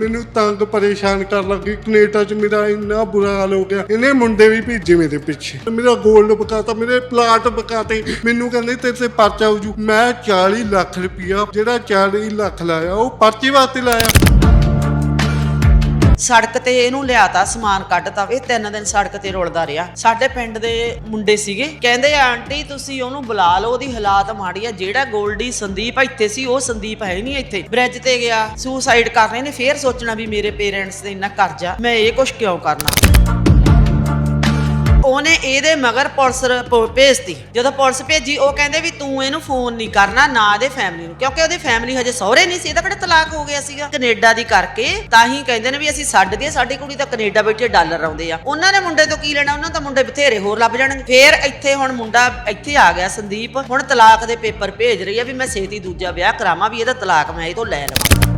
ਮੈਨੂੰ ਤੰਗ ਪਰੇਸ਼ਾਨ ਕਰਨ ਲੱਗੀ। ਕੈਨੇਡਾ 'ਚ ਮੇਰਾ ਇੰਨਾ ਬੁਰਾ ਹਾਲ ਹੋ ਗਿਆ। ਇਹਨੇ ਮੁੰਡੇ ਵੀ ਭੇਜੇ ਮੇਰੇ ਪਿੱਛੇ। ਮੇਰਾ 골ਡ ਬਕਾਤਾ, ਮੇਰੇ ਪਲਾਟ ਬਕਾਤੇ। ਮੈਨੂੰ ਕਹਿੰਦੇ, ਤੇਰੇ ਤੇ ਪਰਚਾ ਹੋ ਜੂ। ਮੈਂ 40 ਲੱਖ ਰੁਪਇਆ, ਜਿਹੜਾ 40 ਲੱਖ ਲਾਇਆ, ਉਹ ਪਰਚੇ ਵਾਸਤੇ ਲਾਇਆ। ਸੜਕ ਤੇ ਇਹਨੂੰ ਲਿਆਤਾ, ਸਮਾਨ ਕੱਢਤਾ। ਇਹ ਤਿੰਨ ਦਿਨ ਸੜਕ ਤੇ ਰੁਲਦਾ ਰਿਹਾ। ਸਾਡੇ ਪਿੰਡ ਦੇ ਮੁੰਡੇ ਸੀਗੇ। ਕਹਿੰਦੇ, ਆਂਟੀ, ਤੁਸੀਂ ਉਹਨੂੰ ਬੁਲਾ ਲਓ, ਉਹਦੀ ਹਾਲਾਤ ਮਾੜੀ ਆ। ਜਿਹੜਾ ਗੋਲਡੀ ਸੰਦੀਪ ਇੱਥੇ ਸੀ, ਉਹ ਸੰਦੀਪ ਹੈ ਹੀ ਨਹੀਂ ਇੱਥੇ। ਬ੍ਰਿਜ ਤੇ ਗਿਆ ਸੁਸਾਈਡ ਕਰ ਰਹੇ ਨੇ। ਫੇਰ ਸੋਚਣਾ ਵੀ ਮੇਰੇ ਪੇਰੈਂਟਸ ਦੇ ਇੰਨਾ ਕਰਜ਼ਾ, ਮੈਂ ਇਹ ਕੁਛ ਕਿਉਂ ਕਰਨਾ? ਉਹਨੇ ਇਹਦੇ ਮਗਰ ਪੁਲਿਸ ਰ- ਪ- ਭੇਜਤੀ। ਜਦੋਂ ਪੁਲਿਸ ਭੇਜੀ, ਉਹ ਕਹਿੰਦੇ ਵੀ ਤੂੰ ਇਹਨੂੰ ਫੋਨ ਨਹੀਂ ਕਰਨਾ, ਨਾ ਇਹਦੇ ਫੈਮਿਲੀ ਨੂੰ। ਕਿਉਂਕਿ ਉਹਦੀ ਫੈਮਿਲੀ ਹਜੇ ਸਹੁਰੇ ਨਹੀਂ ਸੀ ਇਹਦਾ ਕਿਹੜਾ ਤਲਾਕ ਹੋ ਗਿਆ ਸੀਗਾ। ਕੈਨੇਡਾ ਦੀ ਕਰਕੇ ਤਾਂ ਹੀ ਕਹਿੰਦੇ ਨੇ ਵੀ ਅਸੀਂ ਛੱਡ ਦਈਏ ਸਾਡੀ ਕੁੜੀ ਤਾਂ ਕੈਨੇਡਾ ਬੈਠੇ ਡਾਲਰ ਆਉਂਦੇ ਆ। ਉਹਨਾਂ ਨੇ ਮੁੰਡੇ ਤੋਂ ਕੀ ਲੈਣਾ? ਉਹਨਾਂ ਤਾਂ ਮੁੰਡੇ ਬਥੇਰੇ ਹੋਰ ਲੱਭ ਜਾਣਗੇ। ਫੇਰ ਇੱਥੇ ਹੁਣ ਮੁੰਡਾ ਇੱਥੇ ਆ ਗਿਆ ਸੰਦੀਪ। ਹੁਣ ਤਲਾਕ ਦੇ ਪੇਪਰ ਭੇਜ ਰਹੀ ਆ ਵੀ ਮੈਂ ਛੇਤੀ ਦੂਜਾ ਵਿਆਹ ਕਰਾਵਾਂ, ਵੀ ਇਹਦਾ ਤਲਾਕ ਮੈਂ ਇਹ ਤੋਂ ਲੈ ਲਵਾਂ।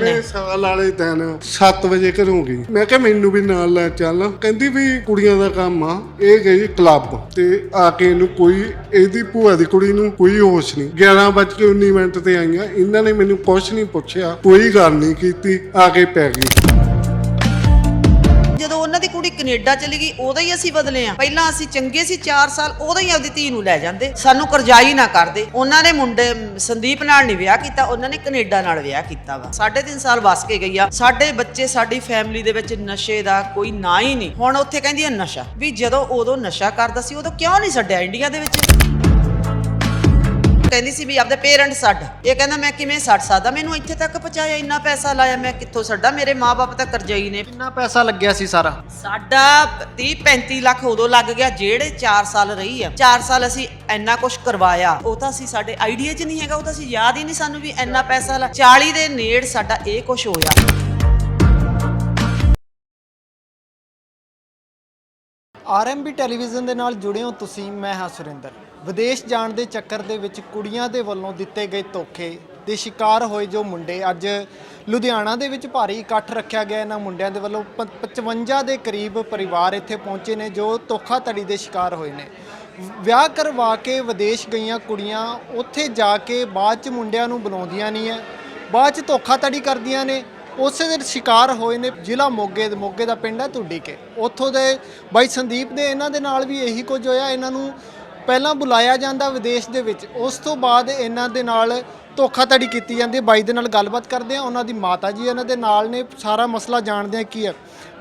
ਮੇਰੇ ਸਾਲ ਵਾਲੇ ਦਿਨ 7 ਵਜੇ ਘਰੋਂ ਗਈ। ਮੈਂ ਕਿਹਾ ਮੈਨੂੰ ਵੀ ਨਾਲ ਲੈ ਚੱਲ। ਕਹਿੰਦੀ ਵੀ ਕੁੜੀਆਂ ਦਾ ਕੰਮ ਆ ਇਹ ਗਈ ਕਲੱਬ ਤੇ ਆ ਕੇ ਇਹਨੂੰ ਕੋਈ ਇਹਦੀ ਭੂਆ ਦੀ ਕੁੜੀ ਨੂੰ ਕੋਈ ਹੋਸ਼ ਨਹੀਂ। 11:19 ਮਿੰਟ ਤੇ ਆਈਆਂ। ਇਹਨਾਂ ਨੇ ਮੈਨੂੰ ਕੁਛ ਨਹੀਂ ਪੁੱਛਿਆ ਕੋਈ ਗੱਲ ਨਹੀਂ ਕੀਤੀ ਆ ਕੇ ਪੈ ਗਈ। ਜਦੋਂ ਉਹਨਾਂ ਕੁੜੀ ਕੈਨੇਡਾ ਚਲੀ ਗਈ ਉਦੋਂ ਹੀ ਅਸੀਂ ਬਦਲੇ ਆ। ਪਹਿਲਾਂ ਅਸੀਂ ਚੰਗੇ ਸੀ 4 ਸਾਲ ਉਦੋਂ ਹੀ ਆਪਦੀ ਧੀ ਨੂੰ ਲੈ ਜਾਂਦੇ। ਸਾਨੂੰ ਕਰਜ਼ਾਈ ਨਾ ਕਰਦੇ। ਉਹਨਾਂ ਨੇ ਮੁੰਡੇ ਸੰਦੀਪ ਨਾਲ ਨਹੀਂ ਵਿਆਹ ਕੀਤਾ, ਉਹਨਾਂ ਨੇ ਕੈਨੇਡਾ ਨਾਲ ਵਿਆਹ ਕੀਤਾ ਵਾ। ਸਾਢੇ ਤਿੰਨ ਸਾਲ ਵਸ ਕੇ ਗਈ ਆ। ਸਾਡੇ ਬੱਚੇ, ਸਾਡੀ ਫੈਮਿਲੀ ਦੇ ਵਿੱਚ ਨਸ਼ੇ ਦਾ ਕੋਈ ਨਾ ਹੀ ਨਹੀਂ। ਹੁਣ ਉੱਥੇ ਕਹਿੰਦੀ ਆ ਨਸ਼ਾ। ਵੀ ਜਦੋਂ ਉਦੋਂ ਨਸ਼ਾ ਕਰਦਾ ਸੀ, ਉਦੋਂ ਕਿਉਂ ਨਹੀਂ ਛੱਡਿਆ ਇੰਡੀਆ ਦੇ ਵਿੱਚ? ਕਹਿੰਦੀ ਸੀ ਵੀ ਆਪਦੇ ਪੇਰੈਂਟ ਛੱਡ। ਇਹ ਕਹਿੰਦਾ ਮੈਂ ਕਿਵੇਂ ਛੱਡ ਸਕਦਾ? ਮੈਨੂੰ ਇੱਥੇ ਤੱਕ ਪਹੁੰਚਾਇਆ ਇੰਨਾ ਪੈਸਾ ਲਾਇਆ ਮੈਂ ਕਿੱਥੋਂ ਛੱਡਾਂ? ਮੇਰੇ ਮਾਪੇ ਤਾਂ ਕਰਜ਼ਾਈ ਨੇ। ਕਿੰਨਾ ਪੈਸਾ ਲੱਗਿਆ ਸੀ ਸਾਰਾ? ਸਾਡਾ 30 35 ਲੱਖ ਉਦੋਂ ਲੱਗ ਗਿਆ ਜਿਹੜੇ 4 ਸਾਲ ਰਹੀ ਆ। 4 ਸਾਲ ਅਸੀਂ ਇੰਨਾ ਕੁਝ ਕਰਵਾਇਆ। ਉਹ ਤਾਂ ਅਸੀਂ ਸਾਡੇ ਆਈਡੀਆ 'ਚ ਨਹੀਂ ਹੈਗਾ ਉਹ ਤਾਂ ਅਸੀਂ ਯਾਦ ਹੀ ਨਹੀਂ ਸਾਨੂੰ ਵੀ ਇੰਨਾ ਪੈਸਾ ਲਾ 40 ਦੇ ਨੇੜ ਸਾਡਾ ਇਹ ਕੁਝ ਹੋਇਆ। ਆਰਐਮਬੀ ਟੈਲੀਵਿਜ਼ਨ ਦੇ ਨਾਲ ਜੁੜੇ ਹੋ ਤੁਸੀਂ ਮੈਂ ਹਾਂ ਸੁਰਿੰਦਰ। ਵਿਦੇਸ਼ ਜਾਣ ਦੇ ਚੱਕਰ ਦੇ ਵਿੱਚ ਕੁੜੀਆਂ ਦੇ ਵੱਲੋਂ ਦਿੱਤੇ ਗਏ ਧੋਖੇ ਦੇ ਸ਼ਿਕਾਰ ਹੋਏ ਜੋ ਮੁੰਡੇ ਅੱਜ ਲੁਧਿਆਣਾ ਦੇ ਵਿੱਚ ਭਾਰੀ ਇਕੱਠ ਰੱਖਿਆ ਗਿਆ। ਇਹਨਾਂ ਮੁੰਡਿਆਂ ਦੇ ਵੱਲੋਂ ਪ- 55 ਦੇ ਕਰੀਬ ਪਰਿਵਾਰ ਇੱਥੇ ਪਹੁੰਚੇ ਨੇ ਜੋ ਧੋਖਾਧੜੀ ਦੇ ਸ਼ਿਕਾਰ ਹੋਏ ਨੇ। ਵਿਆਹ ਕਰਵਾ ਕੇ ਵਿਦੇਸ਼ ਗਈਆਂ ਕੁੜੀਆਂ ਉੱਥੇ ਜਾ ਕੇ ਬਾਅਦ ਚ ਮੁੰਡਿਆਂ ਨੂੰ ਬੁਲਾਉਂਦੀਆਂ ਨਹੀਂ ਐ, ਬਾਅਦ ਚ ਧੋਖਾਧੜੀ ਕਰਦੀਆਂ ਨੇ। ਉਸੇ ਦੇ ਸ਼ਿਕਾਰ ਹੋਏ ਨੇ ਜ਼ਿਲ੍ਹਾ ਮੋਗੇ ਦੇ ਮੋਗੇ ਦਾ ਪਿੰਡ ਹੈ ਤੁੱਡੀ ਕੇ। ਉੱਥੋਂ ਦੇ ਬਾਈ ਸੰਦੀਪ ਦੇ ਇਹਨਾਂ ਦੇ ਨਾਲ ਵੀ ਇਹੀ ਕੁਝ ਹੋਇਆ। ਇਹਨਾਂ ਨੂੰ ਪਹਿਲਾਂ ਬੁਲਾਇਆ ਜਾਂਦਾ ਵਿਦੇਸ਼ ਦੇ ਵਿੱਚ ਉਸ ਤੋਂ ਬਾਅਦ ਇਹਨਾਂ ਦੇ ਨਾਲ ਧੋਖਾਧੜੀ ਕੀਤੀ ਜਾਂਦੀ ਹੈ। ਬਾਈ ਦੇ ਨਾਲ ਗੱਲਬਾਤ ਕਰਦੇ ਆ ਉਹਨਾਂ ਦੀ ਮਾਤਾ ਜੀ ਇਹਨਾਂ ਦੇ ਨਾਲ ਨੇ ਸਾਰਾ ਮਸਲਾ ਜਾਣਦੇ ਆ ਕੀ ਹੈ।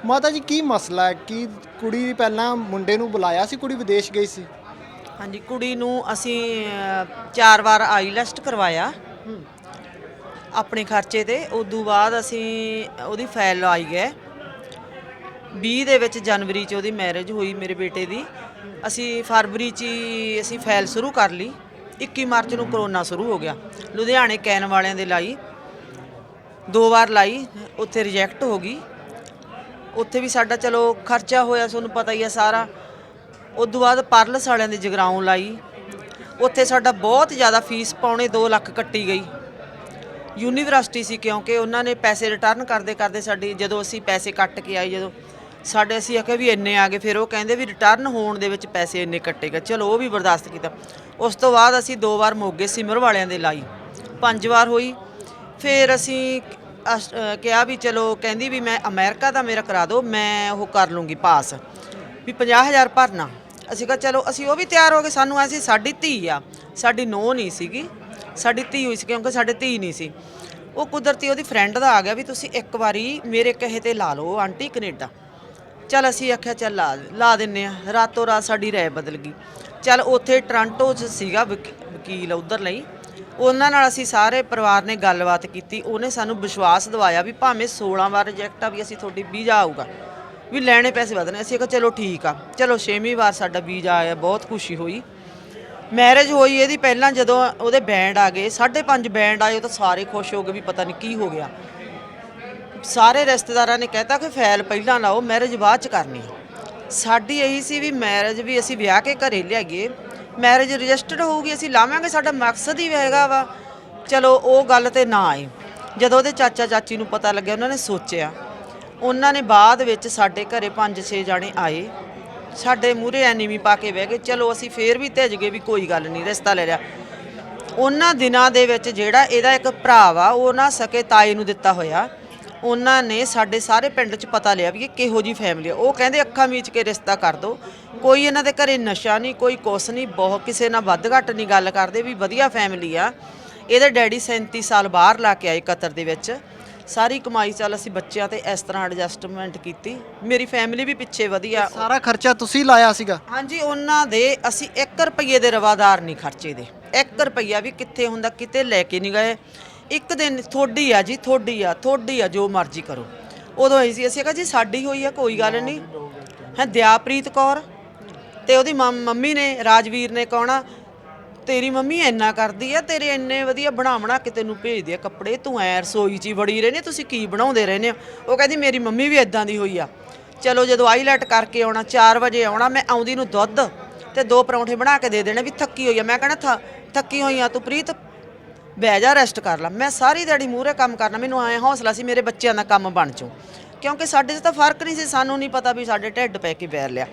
ਮਾਤਾ ਜੀ ਕੀ ਮਸਲਾ ਹੈ? ਕੀ ਕੁੜੀ ਪਹਿਲਾਂ ਮੁੰਡੇ ਨੂੰ ਬੁਲਾਇਆ ਸੀ ਕੁੜੀ ਵਿਦੇਸ਼ ਗਈ ਸੀ? ਹਾਂਜੀ ਕੁੜੀ ਨੂੰ ਅਸੀਂ ਚਾਰ ਵਾਰ ਆਈਲੈਸਟ ਕਰਵਾਇਆ। ਆਪਣੇ ਖਰਚੇ ਤੇ ਉਦੋਂ ਬਾਅਦ ਅਸੀਂ ਉਹਦੀ ਫਾਈਲ ਲਾਈ ਗਏ 20 ਦੇ ਵਿੱਚ ਜਨਵਰੀ 'ਚ ਉਹਦੀ ਮੈਰਿਜ ਹੋਈ ਮੇਰੇ ਬੇਟੇ ਦੀ। ਅਸੀਂ ਫਰਵਰੀ 'ਚ ਹੀ ਅਸੀਂ ਫਾਈਲ ਸ਼ੁਰੂ ਕਰ ਲਈ। 21 ਮਾਰਚ ਨੂੰ ਕਰੋਨਾ ਸ਼ੁਰੂ ਹੋ ਗਿਆ। ਲੁਧਿਆਣੇ ਕੈਨ ਵਾਲਿਆਂ ਦੇ ਲਾਈ। ਦੋ ਵਾਰ ਲਾਈ, ਉੱਥੇ ਰਿਜੈਕਟ ਹੋ ਗਈ। ਉੱਥੇ ਵੀ ਸਾਡਾ ਚਲੋ ਖਰਚਾ ਹੋਇਆ, ਤੁਹਾਨੂੰ ਪਤਾ ਹੀ ਆ ਸਾਰਾ। ਉਦੋਂ ਬਾਅਦ ਪਰਲਸ ਵਾਲਿਆਂ ਦੇ ਜਗਰਾਉਂ ਲਾਈ। ਉੱਥੇ ਸਾਡਾ ਬਹੁਤ ਜ਼ਿਆਦਾ ਫੀਸ ਪਾਉਣੇ 2 ਲੱਖ ਕੱਟੀ ਗਈ। ਯੂਨੀਵਰਸਿਟੀ ਸੀ ਕਿਉਂਕਿ ਉਹਨਾਂ ਨੇ ਪੈਸੇ ਰਿਟਰਨ ਕਰਦੇ ਕਰਦੇ ਸਾਡੀ ਜਦੋਂ ਅਸੀਂ ਪੈਸੇ ਕੱਟ ਕੇ ਆਏ, ਜਦੋਂ ਸਾਡੇ ਅਸੀਂ ਆਖਿਆ ਵੀ ਇੰਨੇ ਆ ਗਏ, ਫਿਰ ਉਹ ਕਹਿੰਦੇ ਵੀ ਰਿਟਰਨ ਹੋਣ ਦੇ ਵਿੱਚ ਪੈਸੇ ਇੰਨੇ ਕੱਟੇਗਾ। ਚਲੋ ਉਹ ਵੀ ਬਰਦਾਸ਼ਤ ਕੀਤਾ। ਉਸ ਤੋਂ ਬਾਅਦ ਅਸੀਂ ਦੋ ਵਾਰ ਮੋਗੇ ਸਿਮਰ ਵਾਲਿਆਂ ਦੇ ਲਾਈ। ਪੰਜ ਵਾਰ ਹੋਈ। ਫਿਰ ਅਸੀਂ ਅਸ- ਅਹ ਕਿਹਾ ਵੀ ਚਲੋ, ਕਹਿੰਦੀ ਵੀ ਮੈਂ ਅਮਰੀਕਾ ਦਾ ਮੇਰਾ ਕਰਾ ਦਿਓ, ਮੈਂ ਉਹ ਕਰ ਲੂੰਗੀ ਪਾਸ। ਵੀ 50000 ਭਰਨਾ। ਅਸੀਂ ਕਿਹਾ ਚਲੋ, ਅਸੀਂ ਉਹ ਵੀ ਤਿਆਰ ਹੋ ਗਏ। ਸਾਨੂੰ ਐਸੀ ਸਾਡੀ ਧੀ ਆ। ਸਾਡੀ ਨੋ ਨਹੀਂ ਸੀਗੀ। ਸਾਡੀ ਧੀ ਹੋਈ ਸੀ ਕਿਉਂਕਿ ਸਾਡੀ ਧੀ ਨਹੀਂ ਸੀ। ਉਹ ਕੁਦਰਤੀ ਉਹਦੀ ਫਰੈਂਡ ਦਾ ਆ ਗਿਆ ਵੀ ਤੁਸੀਂ ਇੱਕ ਵਾਰੀ ਮੇਰੇ ਕਹੇ ਤੇ ਲਾ ਲਓ ਆਂਟੀ ਕੈਨੇਡਾ। ਚਲ ਅਸੀਂ ਆਖਿਆ ਚੱਲ ਲਾ ਲਾ ਦਿੰਨੇ ਆ। ਰਾਤੋਂ ਰਾਤ ਸਾਡੀ ਰਾਏ ਬਦਲ ਗਈ। ਚਲ ਉੱਥੇ ਟ੍ਰਾਂਟੋ 'ਚ ਸੀਗਾ ਵਕੀ- ਵਕੀਲ ਉਧਰ ਲਈ। ਉਹਨਾਂ ਨਾਲ ਅਸੀਂ ਸਾਰੇ ਪਰਿਵਾਰ ਨੇ ਗੱਲਬਾਤ ਕੀਤੀ। ਉਹਨੇ ਸਾਨੂੰ ਵਿਸ਼ਵਾਸ ਦਿਵਾਇਆ ਵੀ ਭਾਵੇਂ 16 ਵਾਰ ਰਿਜੈਕਟ ਆ ਵੀ ਅਸੀਂ ਤੁਹਾਡੀ ਵੀਜ਼ਾ ਆਊਗਾ। ਵੀ ਲੈਣੇ ਪੈਸੇ ਵਧਣੇ। ਅਸੀਂ ਕਿਹਾ ਚਲੋ ਠੀਕ ਆ। ਚਲੋ ਛੇਵੀਂ ਵਾਰ ਸਾਡਾ ਵੀਜ਼ਾ ਆਇਆ, ਬਹੁਤ ਖੁਸ਼ੀ ਹੋਈ। ਮੈਰਿਜ ਹੋਈ ਇਹਦੀ ਪਹਿਲਾਂ ਜਦੋਂ ਉਹਦੇ ਬੈਂਡ ਆ ਗਏ 5.5 ਬੈਂਡ ਆਏ, ਉਹ ਤਾਂ ਸਾਰੇ ਖੁਸ਼ ਹੋ ਗਏ ਵੀ ਪਤਾ ਨਹੀਂ ਕੀ ਹੋ ਗਿਆ। ਸਾਰੇ ਰਿਸ਼ਤੇਦਾਰਾਂ ਨੇ ਕਹਿਤਾ ਕਿ ਫੈਲ ਪਹਿਲਾਂ ਲਾਓ ਮੈਰਿਜ ਬਾਅਦ ਚ ਕਰਨੀ ਸਾਡੀ ਇਹੀ ਸੀ ਵੀ ਮੈਰਿਜ ਵੀ ਅਸੀਂ ਵਿਆਹ ਕੇ ਘਰੇ ਲਿਆਈਏ। ਮੈਰਿਜ ਰਜਿਸਟਰਡ ਹੋਊਗੀ, ਅਸੀਂ ਲਾਵਾਂਗੇ, ਸਾਡਾ ਮਕਸਦ ਹੀ ਹੈਗਾ ਵਾ। ਚਲੋ, ਉਹ ਗੱਲ ਤੇ ਨਾ ਆਈ ਜਦੋਂ ਉਹਦੇ ਚਾਚਾ ਚਾਚੀ ਨੂੰ ਪਤਾ ਲੱਗਿਆ, ਉਹਨਾਂ ਨੇ ਸੋਚਿਆ। ਉਹਨਾਂ ਨੇ ਬਾਅਦ ਵਿੱਚ ਸਾਡੇ ਘਰੇ 5-6 ਜਾਣੇ ਆਏ। ਸਾਡੇ ਮੂਹਰੇ ਐਨੀਮੀ ਪਾ ਕੇ ਬਹਿ ਗਏ, ਚਲੋ ਅਸੀਂ ਫੇਰ ਵੀ ਧਿੱਜ ਗਏ ਵੀ ਕੋਈ ਗੱਲ ਨਹੀਂ, ਰਿਸ਼ਤਾ ਲੈ ਲਿਆ। ਉਹਨਾਂ ਦਿਨਾਂ ਦੇ ਵਿੱਚ ਜਿਹੜਾ ਇਹਦਾ ਇੱਕ ਭਰਾ ਵਾ, ਉਹ ਨਾ ਸਕੇ ਤਾਏ ਨੂੰ ਦਿੱਤਾ ਹੋਇਆ। ਉਹਨਾਂ ਨੇ ਸਾਡੇ ਸਾਰੇ ਪਿੰਡ 'ਚ ਪਤਾ ਲਿਆ ਵੀ ਇਹ ਕਿਹੋ ਜੀ ਫੈਮਿਲੀ ਆ। ਉਹ ਕਹਿੰਦੇ ਅੱਖਾਂ ਮੀਚ ਕੇ ਰਿਸ਼ਤਾ ਕਰ ਦੋ। ਕੋਈ ਇਹਨਾਂ ਦੇ ਘਰੇ ਨਸ਼ਾ ਨਹੀਂ ਕੋਈ ਕੁਛ ਨਹੀਂ ਬਹੁਤ ਕਿਸੇ ਨਾਲ ਵੱਧ ਘੱਟ ਨਹੀਂ ਗੱਲ ਕਰਦੇ ਵੀ ਵਧੀਆ ਫੈਮਿਲੀ ਆ। ਇਹਦੇ ਡੈਡੀ 37 ਸਾਲ ਬਾਹਰ ਲਾ ਕੇ ਆਏ ਕਤਰ ਦੇ ਵਿੱਚ। ਸਾਰੀ ਕਮਾਈ ਚੱਲ ਅਸੀਂ ਬੱਚਿਆਂ ਤੇ ਇਸ ਤਰ੍ਹਾਂ ਐਡਜਸਟਮੈਂਟ ਕੀਤੀ। ਮੇਰੀ ਫੈਮਿਲੀ ਵੀ ਪਿੱਛੇ ਵਧੀਆ। ਸਾਰਾ ਖਰਚਾ ਤੁਸੀਂ ਲਾਇਆ ਸੀਗਾ? ਹਾਂਜੀ ਉਹਨਾਂ ਦੇ ਅਸੀਂ 1 ਰੁਪਏ ਦੇ ਰਵਾਦਾਰ ਨਹੀਂ ਖਰਚੇ ਦੇ। 1 ਰੁਪਈਆ ਵੀ ਕਿੱਥੇ ਹੁੰਦਾ ਕਿਤੇ ਲੈ ਕੇ ਨਹੀਂ ਗਏ। ਇੱਕ ਦਿਨ ਥੋੜੀ ਆ ਜੀ, ਥੋੜੀ ਆ ਥੋੜੀ ਆ, ਜੋ ਮਰਜ਼ੀ ਕਰੋ। ਉਦੋਂ ਅਸੀਂ ਸੀ ਅਸੀਂ ਕਿਹਾ ਜੀ ਸਾਡੀ ਹੋਈ ਆ, ਕੋਈ ਗੱਲ ਨਹੀਂ। ਹੈ, ਦਿਆਪ੍ਰੀਤ ਕੌਰ ਤੇ ਉਹਦੀ ਮੰ, ਮੰਮੀ ਨੇ, ਰਾਜਵੀਰ ਨੇ ਕਹਣਾ ਤੇਰੀ ਮੰਮੀ ਇੰਨਾ ਕਰਦੀ ਆ, ਤੇਰੇ ਇੰਨੇ ਵਧੀਆ ਬਣਾ ਬਣਾ ਕੇ ਤੈਨੂੰ ਭੇਜਦੇ ਆ ਕੱਪੜੇ, ਤੂੰ ਐ ਰਸੋਈ 'ਚ ਹੀ ਵੜੀ ਰਹਿੰਦੇ ਤੁਸੀਂ ਕੀ ਬਣਾਉਂਦੇ ਰਹਿੰਦੇ ਹੋ? ਉਹ ਕਹਿੰਦੀ ਮੇਰੀ ਮੰਮੀ ਵੀ ਇਦਾਂ ਦੀ ਹੋਈ ਆ। ਚਲੋ ਜਦੋਂ ਆਈਲੈਟ ਕਰਕੇ ਆਉਣਾ 4 ਵਜੇ ਆਉਣਾ, ਮੈਂ ਆਉਂਦੀ ਨੂੰ ਦੁੱਧ ਤੇ ਦੋ ਪਰੌਂਠੇ ਬਣਾ ਕੇ ਦੇ ਦੇਣੇ ਵੀ ਥੱਕੀ ਹੋਈ ਆ। ਮੈਂ ਕਹਿਣਾ ਥੱਕੀ ਹੋਈ ਆ ਤੂੰ ਪ੍ਰੀਤ ਬਹਿ ਜਾ ਰੈਸਟ ਕਰ ਲੈ। ਮੈਂ ਸਾਰੀ ਦਿਹਾੜੀ ਮੂਹਰੇ ਕੰਮ ਕਰਨਾ, ਮੈਨੂੰ ਐ ਹੌਸਲਾ ਸੀ ਮੇਰੇ ਬੱਚਿਆਂ ਦਾ ਕੰਮ ਬਣ ਜਾਊ। ਕਿਉਂਕਿ ਸਾਡੇ 'ਚ ਤਾਂ ਫ਼ਰਕ ਨਹੀਂ ਸੀ, ਸਾਨੂੰ ਨਹੀਂ ਪਤਾ ਵੀ ਸਾਡੇ ਢਿੱਡ ਪੈ ਕੇ ਬੈਰ ਲਿਆ।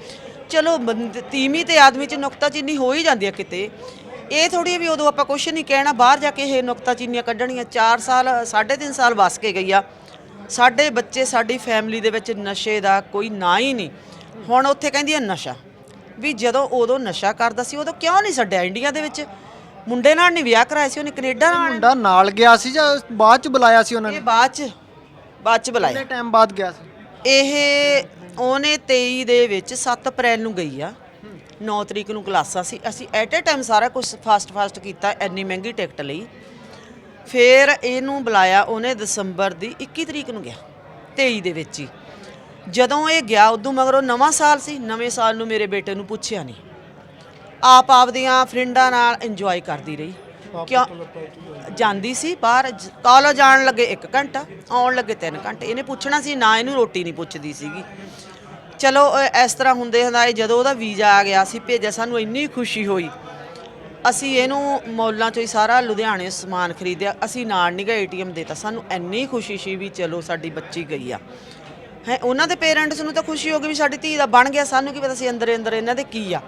ਚਲੋ ਬੰਦ- ਤੀਵੀਂ ਤੇ ਆਦਮੀ 'ਚ ਨੁਕਤਾਚੀਨੀ ਹੋ ਹੀ ਜਾਂਦੀ ਹੈ ਕਿਤੇ। ਇਹ ਥੋੜੀ ਵੀ ਉਦੋਂ ਆਪਾਂ ਕੁਝ ਨਹੀਂ ਕਹਿਣਾ, ਬਾਹਰ ਜਾ ਕੇ ਇਹ ਨੁਕਤਾਚੀਨੀਆਂ ਕੱਢਣੀਆਂ 4 ਸਾਲ 3.5 ਸਾਲ ਵਸ ਕੇ ਗਈ ਆ। ਸਾਡੇ ਬੱਚੇ, ਸਾਡੀ ਫੈਮਿਲੀ ਦੇ ਵਿੱਚ ਨਸ਼ੇ ਦਾ ਕੋਈ ਨਾਂ ਹੀ ਨਹੀਂ। ਹੁਣ ਉੱਥੇ ਕਹਿੰਦੀ ਹੈ ਨਸ਼ਾ। ਵੀ ਜਦੋਂ ਉਦੋਂ ਨਸ਼ਾ ਕਰਦਾ ਸੀ, ਉਦੋਂ ਕਿਉਂ ਨਹੀਂ ਛੱਡਿਆ ਇੰਡੀਆ ਦੇ ਵਿੱਚ? ਮੁੰਡੇ ਨਾਲ ਨਹੀਂ ਵਿਆਹ ਕਰਾਇਆ ਸੀ ਉਹਨੇ ਕੈਨੇਡਾ ਨਾਲ? ਮੁੰਡਾ ਨਾਲ ਗਿਆ ਸੀ ਜਾਂ ਬਾਅਦ ਚ ਬੁਲਾਇਆ ਸੀ ਉਹਨਾਂ ਨੇ? ਇਹ ਬਾਅਦ ਚ ਬਾਅਦ ਚ ਬੁਲਾਇਆ। ਕਿੰਨੇ ਟਾਈਮ ਬਾਅਦ ਗਿਆ ਸੀ? ਇਹ ਉਹਨੇ 23 ਦੇ ਵਿੱਚ 7 ਅਪ੍ਰੈਲ ਨੂੰ ਗਈ ਆ। 9 ਤਰੀਕ ਨੂੰ ਕਲਾਸਾਂ ਸੀ। ਅਸੀਂ ਐਟ ਅ ਟਾਈਮ ਸਾਰਾ ਕੁਝ ਫਾਸਟ ਫਾਸਟ ਕੀਤਾ ਇੰਨੀ ਮਹਿੰਗੀ ਟਿਕਟ ਲਈ। ਫਿਰ ਇਹਨੂੰ ਬੁਲਾਇਆ ਉਹਨੇ ਦਸੰਬਰ ਦੀ 21 ਤਰੀਕ ਨੂੰ ਗਿਆ 23 ਦੇ ਵਿੱਚ ਹੀ। ਜਦੋਂ ਇਹ ਗਿਆ ਉਦੋਂ ਮਗਰੋਂ ਨਵਾਂ ਸਾਲ ਸੀ। ਨਵੇਂ ਸਾਲ ਨੂੰ ਮੇਰੇ ਬੇਟੇ ਨੂੰ ਪੁੱਛਿਆ ਨਹੀਂ। ਆਪ ਆਪਦੀਆਂ ਫਰੈਂਡਾਂ ਨਾਲ ਇੰਜੋਏ ਕਰਦੀ ਰਹੀ। ਕਿਉਂ? ਜਾਂਦੀ ਸੀ ਬਾਹਰ ਕਾਲਜ ਜਾਣ ਲੱਗੇ 1 ਘੰਟਾ, ਆਉਣ ਲੱਗੇ 3 ਘੰਟੇ। ਇਹਨੇ ਪੁੱਛਣਾ ਸੀ, ਨਾ ਇਹਨੂੰ ਰੋਟੀ ਨਹੀਂ ਪੁੱਛਦੀ ਸੀਗੀ। ਚਲੋ ਇਸ ਤਰ੍ਹਾਂ ਹੁੰਦੇ ਹੁੰਦਾਏ ਜਦੋਂ ਉਹਦਾ ਵੀਜ਼ਾ ਆ ਗਿਆ ਸੀ, ਭੇਜਿਆ, ਸਾਨੂੰ ਇੰਨੀ ਖੁਸ਼ੀ ਹੋਈ। ਅਸੀਂ ਇਹਨੂੰ ਮੌਲਾਂ ਚੋਂ ਹੀ ਸਾਰਾ ਲੁਧਿਆਣੇ ਸਮਾਨ ਖਰੀਦਿਆ। ਅਸੀਂ ਨਾਲ ਨਹੀਂ ਗਏ ਏਟੀਐਮ ਦੇਤਾ ਸਾਨੂੰ ਇੰਨੀ ਖੁਸ਼ੀ ਸੀ ਵੀ ਚਲੋ ਸਾਡੀ ਬੱਚੀ ਗਈ ਆ। ਹੈ, ਉਹਨਾਂ ਦੇ ਪੇਰੈਂਟਸ ਨੂੰ ਤਾਂ ਖੁਸ਼ੀ ਹੋ ਗਈ ਵੀ ਸਾਡੀ ਧੀ ਦਾ ਬਣ ਗਿਆ। ਸਾਨੂੰ ਕੀ ਪਤਾ ਸੀ ਅੰਦਰ ਅੰਦਰ ਇਹਨਾਂ ਦੇ ਕੀ ਆ।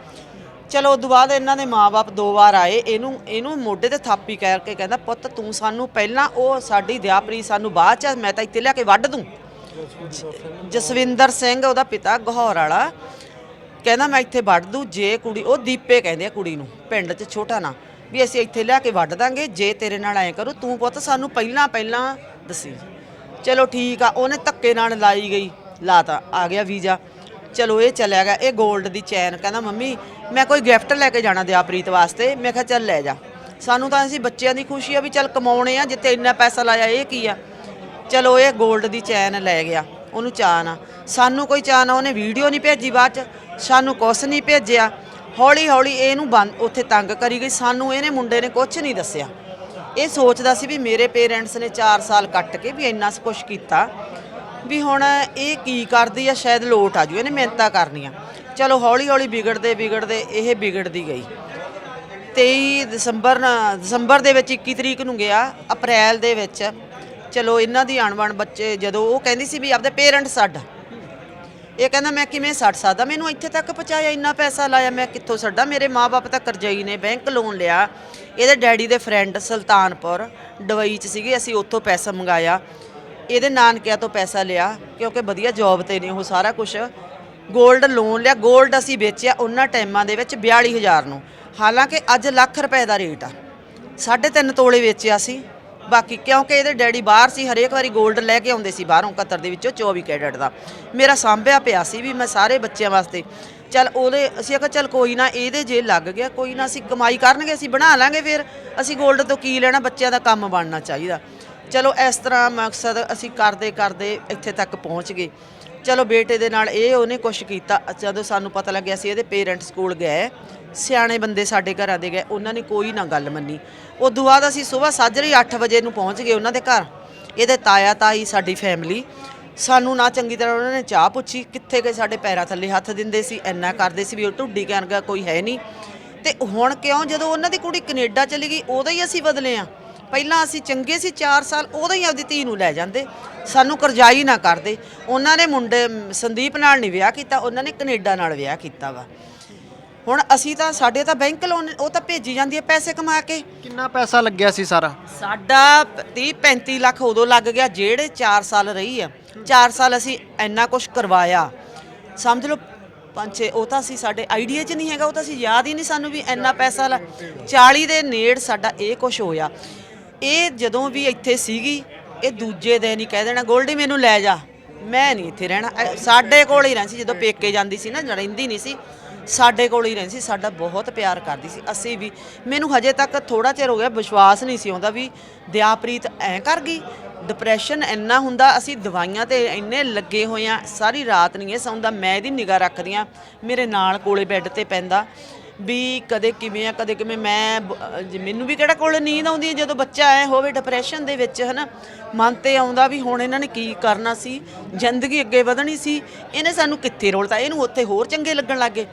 ਚਲੋ, ਉਦੋਂ ਬਾਅਦ ਇਹਨਾਂ ਦੇ ਮਾਪੇ ਦੋ ਵਾਰ ਆਏ। ਇਹਨੂੰ ਇਹਨੂੰ ਮੋਢੇ ਤੇ ਥਾਪੀ ਕਰਕੇ ਕਹਿੰਦਾ, ਪੁੱਤ, ਤੂੰ ਸਾਨੂੰ ਪਹਿਲਾਂ ਉਹ ਸਾਡੀ ਦਿਆਪਰੀ ਸਾਨੂੰ ਬਾਅਦ ਚ ਮੈਂ ਤਾਂ ਇੱਥੇ ਲਿਆ ਕੇ ਵੱਢ ਦੂੰ। ਜਸਵਿੰਦਰ ਸਿੰਘ, ਉਹਦਾ ਪਿਤਾ ਗਹੌਰ ਵਾਲਾ, ਕਹਿੰਦਾ, ਮੈਂ ਇੱਥੇ ਵੱਢ ਦੂੰ, ਜੇ ਕੁੜੀ, ਉਹ ਦੀਪੇ ਕਹਿੰਦੇ ਆ ਕੁੜੀ ਨੂੰ, ਪਿੰਡ 'ਚ ਛੋਟਾ ਨਾ, ਵੀ ਅਸੀਂ ਇੱਥੇ ਲਿਆ ਕੇ ਵੱਢ ਦਾਂਗੇ, ਜੇ ਤੇਰੇ ਨਾਲ ਐ ਕਰੂ, ਤੂੰ ਪੁੱਤ ਸਾਨੂੰ ਪਹਿਲਾਂ ਪਹਿਲਾਂ ਦੱਸੀ। ਚਲੋ, ਠੀਕ ਆ, ਉਹਨੇ ਧੱਕੇ ਨਾਲ ਲਾਈ ਗਈ, ਲਾਤਾ, ਆ ਗਿਆ ਵੀਜ਼ਾ। ਚਲੋ ਇਹ ਚਲਿਆ ਗਿਆ ਇਹ 골ਡ ਦੀ ਚੈਨ ਕਹਿੰਦਾ, ਮੰਮੀ, ਮੈਂ ਕੋਈ ਗਿਫਟ ਲੈ ਕੇ ਜਾਣਾ ਦਿਆਪ੍ਰੀਤ ਵਾਸਤੇ। ਮੈਂ ਕਿਹਾ, ਚੱਲ ਲੈ ਜਾ। ਸਾਨੂੰ ਤਾਂ ਅਸੀਂ ਬੱਚਿਆਂ ਦੀ ਖੁਸ਼ੀ ਆ ਵੀ ਚੱਲ ਕਮਾਉਣੇ ਆ ਜਿੱਤੇ ਇੰਨਾ ਪੈਸਾ ਲਾਇਆ, ਇਹ ਕੀ ਆ? ਚਲੋ ਇਹ 골ਡ ਦੀ ਚੈਨ ਲੈ ਗਿਆ, ਉਹਨੂੰ ਚਾਅ ਨਾ ਸਾਨੂੰ ਕੋਈ ਚਾਅ ਨਾ ਉਹਨੇ ਵੀਡੀਓ ਨਹੀਂ ਭੇਜੀ ਬਾਅਦ ਚ, ਸਾਨੂੰ ਕੁਛ ਨਹੀਂ ਭੇਜਿਆ। ਹੌਲੀ ਹੌਲੀ ਇਹਨੂੰ ਬੰਦ, ਉੱਥੇ ਤੰਗ ਕਰੀ ਗਈ। ਸਾਨੂੰ ਇਹਨੇ ਮੁੰਡੇ ਨੇ ਕੁਝ ਨਹੀਂ ਦੱਸਿਆ। ਇਹ ਸੋਚਦਾ ਸੀ ਵੀ ਮੇਰੇ ਪੇਰੈਂਟਸ ਨੇ 4 ਸਾਲ ਕੱਟ ਕੇ ਵੀ ਇੰਨਾ ਕੁਝ ਕੀਤਾ। ਵੀ ਹੁਣ ਇਹ ਕੀ ਕਰਦੀ ਆ, ਸ਼ਾਇਦ ਲੋਟ ਆ ਜੂ, ਇਹਨੇ ਮਿਹਨਤਾਂ ਕਰਨੀਆਂ। ਚਲੋ ਹੌਲੀ ਹੌਲੀ ਵਿਗੜਦੇ ਵਿਗੜਦੇ, ਇਹ ਵਿਗੜਦੀ ਗਈ। 23 ਦਸੰਬਰ ਦਸੰਬਰ ਦੇ ਵਿੱਚ 21 ਤਰੀਕ ਨੂੰ ਗਿਆ, ਅਪ੍ਰੈਲ ਦੇ ਵਿੱਚ। ਚਲੋ, ਇਹਨਾਂ ਦੀ ਅਣਬਣ ਬੱਚੇ ਜਦੋਂ ਉਹ ਕਹਿੰਦੀ ਸੀ ਵੀ ਆਪਦੇ ਪੇਰੈਂਟ ਛੱਡ। ਇਹ ਕਹਿੰਦਾ, ਮੈਂ ਕਿਵੇਂ ਛੱਡ ਸਕਦਾ? ਮੈਨੂੰ ਇੱਥੇ ਤੱਕ ਪਹੁੰਚਾਇਆ, ਇੰਨਾ ਪੈਸਾ ਲਾਇਆ, ਮੈਂ ਕਿੱਥੋਂ ਛੱਡਾਂ? ਮੇਰੇ ਮਾਪੇ ਤਾਂ ਕਰਜ਼ਈ ਨੇ, ਬੈਂਕ ਲੋਨ ਲਿਆ। ਇਹਦੇ ਡੈਡੀ ਦੇ ਫਰੈਂਡ ਸੁਲਤਾਨਪੁਰ ਦੁਬਈ 'ਚ ਸੀਗੇ, ਅਸੀਂ ਉੱਥੋਂ ਪੈਸਾ ਮੰਗਾਇਆ। ਇਹਦੇ ਨਾਨਕਿਆਂ ਤੋਂ ਪੈਸਾ ਲਿਆ, ਕਿਉਂਕਿ ਵਧੀਆ ਜੌਬ ਤੇ ਨੇ ਉਹ ਸਾਰਾ ਕੁਝ 골ਡ ਲੋਨ ਲਿਆ 골ਡ ਅਸੀਂ ਵੇਚਿਆ ਉਹਨਾਂ ਟਾਈਮਾਂ ਦੇ ਵਿੱਚ 42000 ਨੂੰ। ਹਾਲਾਂਕਿ ਅੱਜ ਲੱਖ ਰੁਪਏ ਦਾ ਰੇਟ ਆ। 3.5 ਤੋਲੇ ਵੇਚਿਆ ਸੀ। ਬਾਕੀ ਕਿਉਂਕਿ ਇਹਦੇ ਡੈਡੀ ਬਾਹਰ ਸੀ, ਹਰੇਕ ਵਾਰੀ 골ਡ ਲੈ ਕੇ ਆਉਂਦੇ ਸੀ ਬਾਹਰੋਂ ਕਤਰ ਦੇ ਵਿੱਚੋਂ 24 ਕੈਡਟ ਦਾ। ਮੇਰਾ ਸਾਂਭਿਆ ਪਿਆ ਸੀ ਵੀ ਮੈਂ ਸਾਰੇ ਬੱਚਿਆਂ ਵਾਸਤੇ। ਚੱਲ ਉਹਦੇ, ਅਸੀਂ ਆਖਿਆ ਚੱਲ ਕੋਈ ਨਾ, ਇਹਦੇ ਜੇ ਲੱਗ ਗਿਆ, ਕੋਈ ਨਾ ਅਸੀਂ ਕਮਾਈ ਕਰਨਗੇ, ਅਸੀਂ ਬਣਾ ਲਾਂਗੇ ਫਿਰ। ਅਸੀਂ 골ਡ ਤੋਂ ਕੀ ਲੈਣਾ, ਬੱਚਿਆਂ ਦਾ ਕੰਮ ਬਣਨਾ ਚਾਹੀਦਾ। ਚਲੋ ਇਸ ਤਰ੍ਹਾਂ ਮਕਸਦ ਅਸੀਂ ਕਰਦੇ ਕਰਦੇ ਇੱਥੇ ਤੱਕ ਪਹੁੰਚ ਗਏ। ਚਲੋ ਬੇਟੇ ਦੇ ਨਾਲ ਇਹ ਉਹਨੇ ਕੁਛ ਕੀਤਾ। ਜਦੋਂ ਸਾਨੂੰ ਪਤਾ ਲੱਗਿਆ ਸੀ ਇਹਦੇ ਪੇਰੈਂਟਸ ਕੋਲ ਗਏ, ਸਿਆਣੇ ਬੰਦੇ ਸਾਡੇ ਘਰਾਂ ਦੇ ਗਏ, ਉਹਨਾਂ ਨੇ ਕੋਈ ਨਾ ਗੱਲ ਮੰਨੀ। ਉਦੋਂ ਬਾਅਦ ਅਸੀਂ ਸਵੇਰ ਸਾਜਰੇ 8 ਵਜੇ ਨੂੰ ਪਹੁੰਚ ਗਏ ਉਹਨਾਂ ਦੇ ਘਰ। ਇਹਦੇ ਤਾਇਆ ਤਾਈ ਸਾਡੀ ਫੈਮਿਲੀ ਸਾਨੂੰ ਨਾ ਚੰਗੀ ਤਰ੍ਹਾਂ ਉਹਨਾਂ ਨੇ ਚਾਹ ਪੁੱਛੀ, ਕਿੱਥੇ ਗਏ ਸਾਡੇ ਪੈਰਾਂ ਥੱਲੇ ਹੱਥ ਦਿੰਦੇ ਸੀ, ਇੰਨਾ ਕਰਦੇ ਸੀ ਵੀ ਉਹ ਢੁੱਡੀ ਕਰਨਗਾ ਕੋਈ ਹੈ ਨਹੀਂ। ਤੇ ਹੁਣ ਕਿਉਂ ਜਦੋਂ ਉਹਨਾਂ ਦੀ ਕੁੜੀ ਕੈਨੇਡਾ ਚਲੀ ਗਈ ਉਹਦਾ ਹੀ ਅਸੀਂ ਬਦਲੇ ਆ ਪਹਿਲਾਂ ਅਸੀਂ ਚੰਗੇ ਸੀ 4 ਸਾਲ ਉਦੋਂ ਹੀ ਆਪਦੀ ਧੀ ਨੂੰ ਲੈ ਜਾਂਦੇ। ਸਾਨੂੰ ਕਰਜ਼ਾਈ ਨਾ ਕਰਦੇ। ਉਹਨਾਂ ਨੇ ਮੁੰਡੇ ਸੰਦੀਪ ਨਾਲ ਨਹੀਂ ਵਿਆਹ ਕੀਤਾ ਉਹਨਾਂ ਨੇ ਕੈਨੇਡਾ ਨਾਲ ਵਿਆਹ ਕੀਤਾ ਵਾ। ਹੁਣ ਅਸੀਂ ਤਾਂ ਸਾਡੇ ਤਾਂ ਬੈਂਕ ਲੋਨ ਉਹ ਤਾਂ ਭੇਜੀ ਜਾਂਦੀ ਹੈ ਪੈਸੇ ਕਮਾ ਕੇ। ਕਿੰਨਾ ਪੈਸਾ ਲੱਗਿਆ ਸੀ ਸਾਰਾ? ਸਾਡਾ 30 35 ਲੱਖ ਉਦੋਂ ਲੱਗ ਗਿਆ ਜਿਹੜੇ 4 ਸਾਲ ਰਹੀ ਆ। 4 ਸਾਲ ਅਸੀਂ ਇੰਨਾ ਕੁਝ ਕਰਵਾਇਆ। ਸਮਝ ਲਓ ਪੰਜੇ ਉਹ ਤਾਂ ਅਸੀਂ ਸਾਡੇ ਆਈਡੀਆ 'ਚ ਨਹੀਂ ਹੈਗਾ ਉਹ ਤਾਂ ਅਸੀਂ ਯਾਦ ਹੀ ਨਹੀਂ ਸਾਨੂੰ ਵੀ ਇੰਨਾ ਪੈਸਾ ਲਾ 40 ਦੇ ਨੇੜ ਸਾਡਾ ਇਹ ਕੁਝ ਹੋਇਆ। ਇਹ ਜਦੋਂ ਵੀ ਇੱਥੇ ਸੀਗੀ, ਇਹ ਦੂਜੇ ਦਿਨ ਹੀ ਕਹਿ ਦੇਣਾ, ਗੋਲਡੀ, ਮੈਨੂੰ ਲੈ ਜਾ। ਮੈਂ ਨਹੀਂ ਇੱਥੇ ਰਹਿਣਾ। ਇਹ ਸਾਡੇ ਕੋਲ ਹੀ ਰਹਿੰਦੀ ਸੀ, ਜਦੋਂ ਪੇਕੇ ਜਾਂਦੀ ਸੀ ਨਾ ਰਹਿੰਦੀ ਨਹੀਂ ਸੀ, ਸਾਡੇ ਕੋਲ ਹੀ ਰਹਿੰਦੀ ਸੀ, ਸਾਡਾ ਬਹੁਤ ਪਿਆਰ ਕਰਦੀ ਸੀ। ਅਸੀਂ ਵੀ, ਮੈਨੂੰ ਹਜੇ ਤੱਕ ਥੋੜਾ ਚਿਰ ਹੋ ਗਿਆ ਵਿਸ਼ਵਾਸ ਨਹੀਂ ਸੀ ਆਉਂਦਾ ਵੀ ਦਿਆਪ੍ਰੀਤ ਐ ਕਰ ਗਈ। ਡਿਪਰੈਸ਼ਨ ਇੰਨਾ ਹੁੰਦਾ, ਅਸੀਂ ਦਵਾਈਆਂ ਤੇ ਇੰਨੇ ਲੱਗੇ ਹੋਏ ਆ, ਸਾਰੀ ਰਾਤ ਨਹੀਂ ਇਹ ਸੌਂਦਾ, ਮੈਂ ਇਹਦੀ ਨਿਗਾਹ ਰੱਖਦੀ ਆ, ਮੇਰੇ ਨਾਲ ਕੋਲੇ ਬੈੱਡ ਤੇ ਪੈਂਦਾ। ਵੀ ਕਦੇ ਕਿਵੇਂ ਆ ਕਦੇ ਕਿਵੇਂ ਮੈਂ ਮੈਨੂੰ ਵੀ ਕਿਹੜਾ ਕੋਲੇ ਨੀਂਦ ਆਉਂਦੀ ਹੈ ਜਦੋਂ ਬੱਚਾ ਐ ਹੋਵੇ ਡਿਪਰੈਸ਼ਨ ਦੇ ਵਿੱਚ ਹਨਾ ਮਨ ਤੇ ਆਉਂਦਾ ਵੀ ਹੁਣ ਇਹਨਾਂ ਨੇ ਕੀ ਕਰਨਾ ਸੀ ਜ਼ਿੰਦਗੀ ਅੱਗੇ ਵਧਣੀ ਸੀ ਇਹਨੇ ਸਾਨੂੰ ਕਿੱਥੇ ਰੋਲਤਾ? ਇਹਨੂੰ ਉੱਥੇ ਹੋਰ ਚੰਗੇ ਲੱਗਣ ਲੱਗੇ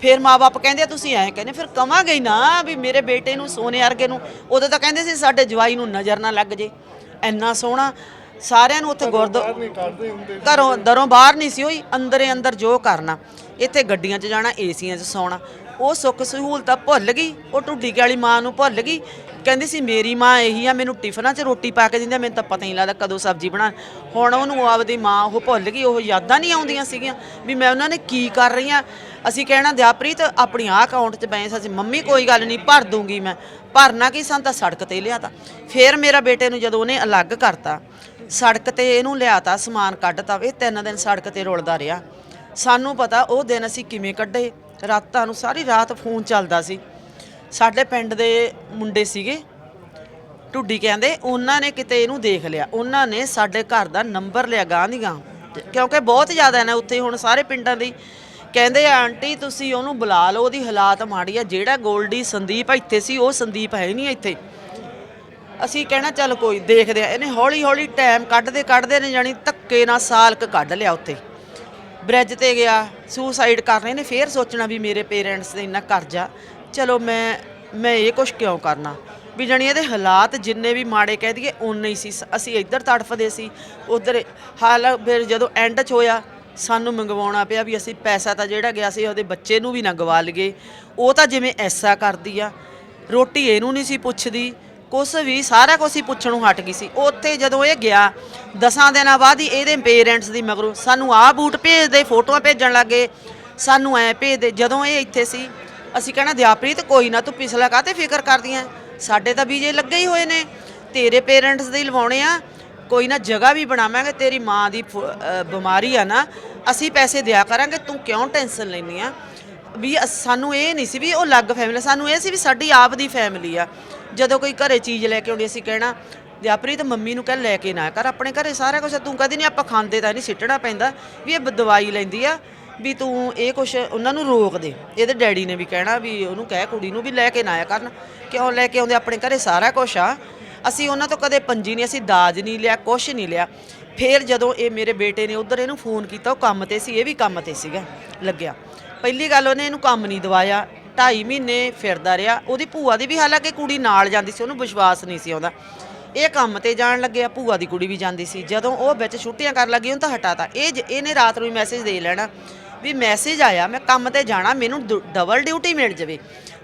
ਫਿਰ ਮਾਪੇ ਕਹਿੰਦੇ ਆ ਤੁਸੀਂ ਐਂ ਕਹਿੰਦੇ ਫਿਰ ਕਵਾਂਗੇ ਹੀ ਨਾ ਵੀ ਮੇਰੇ ਬੇਟੇ ਨੂੰ ਸੋਨੇ ਵਰਗੇ ਨੂੰ। ਉਦੋਂ ਤਾਂ ਕਹਿੰਦੇ ਸੀ ਸਾਡੇ ਜਵਾਈ ਨੂੰ ਨਜ਼ਰ ਨਾ ਲੱਗ ਜੇ। ਇੰਨਾ ਸੋਹਣਾ ਸਾਰਿਆਂ ਨੂੰ ਉੱਥੇ ਗੁਰਦੁਆਰਾ ਘਰੋਂ ਦਰੋਂ ਬਾਹਰ ਨਹੀਂ ਸੀ ਹੋਈ ਅੰਦਰੇ ਅੰਦਰ ਜੋ ਕਰਨਾ। ਇੱਥੇ ਗੱਡੀਆਂ 'ਚ ਜਾਣਾ ਏਸੀਆਂ 'ਚ ਸੌਣਾ। ਉਹ ਸੁੱਖ ਸਹੂਲਤਾਂ ਭੁੱਲ ਗਈ ਉਹ ਟੁੱਡੀ ਵਾਲੀ ਮਾਂ ਨੂੰ ਭੁੱਲ ਗਈ। ਕਹਿੰਦੀ ਸੀ ਮੇਰੀ ਮਾਂ ਇਹੀ ਆ ਮੈਨੂੰ ਟਿਫਨਾਂ 'ਚ ਰੋਟੀ ਪਾ ਕੇ ਦਿੰਦੀ ਆ, ਮੈਨੂੰ ਤਾਂ ਪਤਾ ਹੀ ਨਹੀਂ ਲੱਗਦਾ ਕਦੋਂ ਸਬਜ਼ੀ ਬਣਾ ਹੁਣ ਉਹਨੂੰ ਆਪਦੀ ਮਾਂ ਉਹ ਭੁੱਲ ਗਈ ਉਹ ਯਾਦਾਂ ਨਹੀਂ ਆਉਂਦੀਆਂ ਸੀਗੀਆਂ ਵੀ ਮੈਂ ਉਹਨਾਂ ਨੇ ਕੀ ਕਰ ਰਹੀ ਆ। ਅਸੀਂ ਕਹਿਣਾ ਦਿਆਪ੍ਰੀਤ ਆਪਣੀ ਆਹ ਅਕਾਊਂਟ 'ਚ ਬੈਂਸ ਅਸੀਂ ਮੰਮੀ ਕੋਈ ਗੱਲ ਨਹੀਂ ਭਰ ਦੂੰਗੀ ਮੈਂ। ਭਰਨਾ ਕੀ ਸਾਨੂੰ ਤਾਂ ਸੜਕ ਤੇ ਲਿਆਤਾ। ਫਿਰ ਮੇਰਾ ਬੇਟੇ ਨੂੰ ਜਦੋਂ ਉਹਨੇ ਅਲੱਗ ਕਰਤਾ ਸੜਕ ਤੇ ਇਹਨੂੰ ਲਿਆਤਾ ਸਮਾਨ ਕੱਢਤਾ ਇਹ ਤਿੰਨ ਦਿਨ ਸੜਕ ਤੇ ਰੁਲਦਾ ਰਿਹਾ। ਸਾਨੂੰ ਪਤਾ ਉਹ ਦਿਨ ਅਸੀਂ ਕਿਵੇਂ ਕੱਢੇ। ਰਾਤਾਂ ਨੂੰ ਸਾਰੀ ਰਾਤ ਫੋਨ ਚੱਲਦਾ ਸੀ। ਸਾਡੇ ਪਿੰਡ ਦੇ ਮੁੰਡੇ ਸੀਗੇ। ਟੁੱਡੀ ਕਹਿੰਦੇ ਉਹਨਾਂ ਨੇ ਕਿਤੇ ਇਹਨੂੰ ਦੇਖ ਲਿਆ। ਉਹਨਾਂ ਨੇ ਸਾਡੇ ਘਰ ਦਾ ਨੰਬਰ ਲਿਆ ਗਾਂ ਦੀ ਗਾਂ ਕਿਉਂਕਿ ਬਹੁਤ ਜ਼ਿਆਦਾ ਨੇ ਉੱਥੇ ਹੁਣ ਸਾਰੇ ਪਿੰਡਾਂ ਦੀ। ਕਹਿੰਦੇ ਆ, ਆਂਟੀ ਤੁਸੀਂ ਉਹਨੂੰ ਬੁਲਾ ਲਓ ਉਹਦੀ ਹਾਲਾਤ ਮਾੜੀ ਆ। ਜਿਹੜਾ ਗੋਲਡੀ ਸੰਦੀਪ ਇੱਥੇ ਸੀ ਉਹ ਸੰਦੀਪ ਹੈ ਨਹੀਂ ਇੱਥੇ। ਅਸੀਂ ਕਹਿਣਾ ਚੱਲ ਕੋਈ ਦੇਖਦੇ ਆ। ਇਹਨੇ ਹੌਲੀ ਹੌਲੀ ਟਾਈਮ ਕੱਢਦੇ ਕੱਢਦੇ ਨੇ ਜਾਣੀ ਧੱਕੇ ਨਾਲ ਸਾਲ ਕ ਕੱਢ ਲਿਆ ਉੱਥੇ। ਬ੍ਰਿਜ ਤੇ ਗਿਆ ਸੁਸਾਈਡ ਕਰ ਰਹੇ ਨੇ, ਫੇਰ ਸੋਚਣਾ ਵੀ ਮੇਰੇ ਪੇਰੈਂਟਸ ਨੇ ਇੰਨਾ ਕਰਜ਼ਾ। ਚਲੋ ਮੈਂ ਮੈਂ ਇਹ ਕੁਛ ਕਿਉਂ ਕਰਨਾ? ਵੀ ਜਾਣੀ ਇਹਦੇ ਹਾਲਾਤ ਜਿੰਨੇ ਵੀ ਮਾੜੇ ਕਹਿ ਦਈਏ ਉਨੇ ਹੀ ਸੀ। ਅਸੀਂ ਇੱਧਰ ਤੜਫਦੇ ਸੀ, ਉਧਰ ਹਾਲ ਫਿਰ ਜਦੋਂ ਐਂਡ 'ਚ ਹੋਇਆ, ਸਾਨੂੰ ਮੰਗਵਾਉਣਾ ਪਿਆ ਵੀ ਅਸੀਂ ਪੈਸਾ ਤਾਂ ਜਿਹੜਾ ਗਿਆ ਸੀ, ਉਹਦੇ ਬੱਚੇ ਨੂੰ ਵੀ ਨਾ ਗਵਾ ਲਈਏ। ਉਹ ਤਾਂ ਜਿਵੇਂ ਐਸਾ ਕਰਦੀ ਆ, ਰੋਟੀ ਇਹਨੂੰ ਨਹੀਂ ਸੀ ਪੁੱਛਦੀ ਕੁਛ ਵੀ, ਸਾਰਾ ਕੁਛ ਹੀ ਪੁੱਛਣ ਨੂੰ ਹਟ ਗਈ ਸੀ। ਉੱਥੇ ਜਦੋਂ ਇਹ ਗਿਆ, ਦਸਾਂ ਦਿਨਾਂ ਬਾਅਦ ਹੀ ਇਹਦੇ ਪੇਰੈਂਟਸ ਦੀ ਮਗਰੋਂ ਸਾਨੂੰ ਆਹ ਬੂਟ ਭੇਜਦੇ, ਫੋਟੋਆਂ ਭੇਜਣ ਲੱਗੇ ਸਾਨੂੰ ਐ ਭੇਜਦੇ, ਜਦੋਂ ਇਹ ਇੱਥੇ ਸੀ, ਅਸੀਂ ਕਹਿਣਾ, ਦਿਆਪ੍ਰੀਤ, ਕੋਈ ਨਾ, ਤੂੰ ਪਿਛਲਾ ਕਾਤੇ ਫਿਕਰ ਕਰਦੀਆਂ ਸਾਡੇ ਤਾਂ ਵੀਜੇ ਲੱਗੇ ਹੀ ਹੋਏ ਨੇ। ਤੇਰੇ ਪੇਰੈਂਟਸ ਦੇ ਲਵਾਉਣੇ ਆ। ਕੋਈ ਨਾ, ਜਗ੍ਹਾ ਵੀ ਬਣਾਵਾਂਗੇ। ਤੇਰੀ ਮਾਂ ਦੀ ਫ- ਬਿਮਾਰੀ ਆ ਨਾ, ਅਸੀਂ ਪੈਸੇ ਦਿਆ ਕਰਾਂਗੇ। ਤੂੰ ਕਿਉਂ ਟੈਨਸ਼ਨ ਲੈਨੀ ਆ? ਵੀ ਅਸ- ਸਾਨੂੰ ਇਹ ਨਹੀਂ ਸੀ ਵੀ ਉਹ ਅਲੱਗ ਫੈਮਿਲੀ ਸਾਨੂੰ ਇਹ ਸੀ ਵੀ ਸਾਡੀ ਆਪ ਦੀ ਫੈਮਿਲੀ ਆ। ਜਦੋਂ ਕੋਈ ਘਰੇ ਚੀਜ਼ ਲੈ ਕੇ ਆਉਂਦੀ ਅਸੀਂ ਕਹਿਣਾ ਦਿਆਪ੍ਰੀਤ ਮੰਮੀ ਨੂੰ ਕਹਿ ਲੈ ਕੇ ਨਾ ਕਰ, ਆਪਣੇ ਘਰੇ ਸਾਰਾ ਕੁਝ ਤੂੰ ਕਦੀ ਨਹੀਂ, ਆਪਾਂ ਖਾਂਦੇ ਤਾਂ ਨਹੀਂ, ਸਿੱਟਣਾ ਪੈਂਦਾ, ਵੀ ਇਹ ਬ- ਦਵਾਈ ਲੈਂਦੀ ਆ, ਵੀ ਤੂੰ ਇਹ ਕੁਛ, ਉਹਨਾਂ ਨੂੰ ਰੋਕ ਦੇ। ਇਹਦੇ ਡੈਡੀ ਨੇ ਵੀ ਕਹਿਣਾ ਵੀ ਉਹਨੂੰ ਕਹਿ, ਕੁੜੀ ਨੂੰ ਵੀ ਲੈ ਕੇ ਨਾ ਆਇਆ ਕਰਨ, ਕਿਉਂ ਲੈ ਕੇ ਆਉਂਦੇ, ਆਪਣੇ ਘਰੇ ਸਾਰਾ ਕੁਝ ਆ। ਅਸੀਂ ਉਹਨਾਂ ਤੋਂ ਕਦੇ ਪੰਜੀ ਨਹੀਂ, ਅਸੀਂ ਦਾਜ ਨਹੀਂ ਲਿਆ, ਕੁਛ ਨਹੀਂ ਲਿਆ। ਫਿਰ ਜਦੋਂ ਇਹ ਮੇਰੇ ਬੇਟੇ ਨੇ ਉਧਰ ਇਹਨੂੰ ਫੋਨ ਕੀਤਾ, ਉਹ ਕੰਮ ਤੇ ਸੀ, ਇਹ ਵੀ ਕੰਮ ਤੇ ਸੀਗਾ, ਲੱਗਿਆ। ਪਹਿਲੀ ਗੱਲ ਉਹਨੇ ਇਹਨੂੰ ਕੰਮ ਨਹੀਂ ਦਵਾਇਆ 2.5 ਮਹੀਨੇ ਫਿਰਦਾ ਰਿਹਾ। ਉਹਦੀ ਭੂਆ ਦੀ ਵੀ ਹਾਲਾਂਕਿ ਕੁੜੀ ਨਾਲ ਜਾਂਦੀ ਸੀ, ਉਹਨੂੰ ਵਿਸ਼ਵਾਸ ਨਹੀਂ ਸੀ ਆਉਂਦਾ। ਇਹ ਕੰਮ ਤੇ ਜਾਣ ਲੱਗਿਆ, ਭੂਆ ਦੀ ਕੁੜੀ ਵੀ ਜਾਂਦੀ ਸੀ। ਜਦੋਂ ਉਹ ਵਿੱਚ ਛੁੱਟੀਆਂ ਕਰਨ ਲੱਗੀ, ਉਹਨੂੰ ਤਾਂ ਹਟਾਤਾ। ਇਹ ਜ- ਇਹਨੇ ਰਾਤ ਨੂੰ ਮੈਸੇਜ ਦੇ ਲੈਣਾ ਵੀ ਮੈਸੇਜ ਆਇਆ, ਮੈਂ ਕੰਮ ਤੇ ਜਾਣਾ, ਮੈਨੂੰ ਡਬਲ ਡਿਊਟੀ ਮਿਲ ਜਾਵੇ।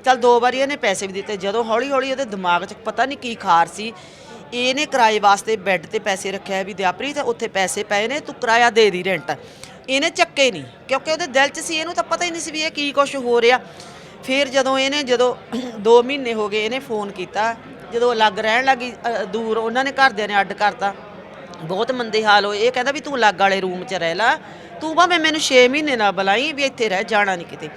ਚਲ ਦੋ ਵਾਰੀ ਇਹਨੇ ਪੈਸੇ ਵੀ ਦਿੱਤੇ। ਜਦੋਂ ਹੌਲੀ ਹੌਲੀ ਉਹਦੇ ਦਿਮਾਗ 'ਚ ਪਤਾ ਨਹੀਂ ਕੀ ਖਾਰ ਸੀ, ਇਹਨੇ ਕਿਰਾਏ ਵਾਸਤੇ ਬੈੱਡ ਤੇ ਪੈਸੇ ਰੱਖਿਆ ਵੀ ਦਿਆਪ੍ਰੀਤ, ਉੱਥੇ ਪੈਸੇ ਪਏ ਨੇ, ਤੂੰ ਕਿਰਾਇਆ ਦੇ ਦੀ ਰੈਂਟ ਇਹਨੇ ਚੱਕੇ ਨਹੀਂ, ਕਿਉਂਕਿ ਉਹਦੇ ਦਿਲ 'ਚ ਸੀ, ਇਹਨੂੰ ਤਾਂ ਪਤਾ ਹੀ ਨਹੀਂ ਸੀ ਵੀ ਇਹ ਕੀ ਕੁਝ ਹੋ ਰਿਹਾ। ਫਿਰ ਜਦੋਂ ਇਹਨੇ ਜਦੋਂ 2 ਮਹੀਨੇ ਹੋ ਗਏ ਇਹਨੇ ਫੋਨ ਕੀਤਾ ਜਦੋਂ ਅਲੱਗ ਰਹਿਣ ਲੱਗੀ ਅ, ਦੂਰ ਉਹਨਾਂ ਨੇ ਘਰਦਿਆਂ ਨੇ ਅੱਡ ਕਰਤਾ। ਬਹੁਤ ਮੰਦੇ ਹਾਲ ਹੋਏ। ਇਹ ਕਹਿੰਦਾ ਵੀ ਤੂੰ ਅਲੱਗ ਵਾਲੇ ਰੂਮ 'ਚ ਰਹਿ ਲਾ। ਤੂੰ ਭਾਵੇਂ ਮੈਨੂੰ 6 ਮਹੀਨੇ ਨਾ ਬੁਲਾਈ ਵੀ ਇੱਥੇ ਰਹਿ ਜਾਣਾ ਨਹੀਂ ਕਿਤੇ।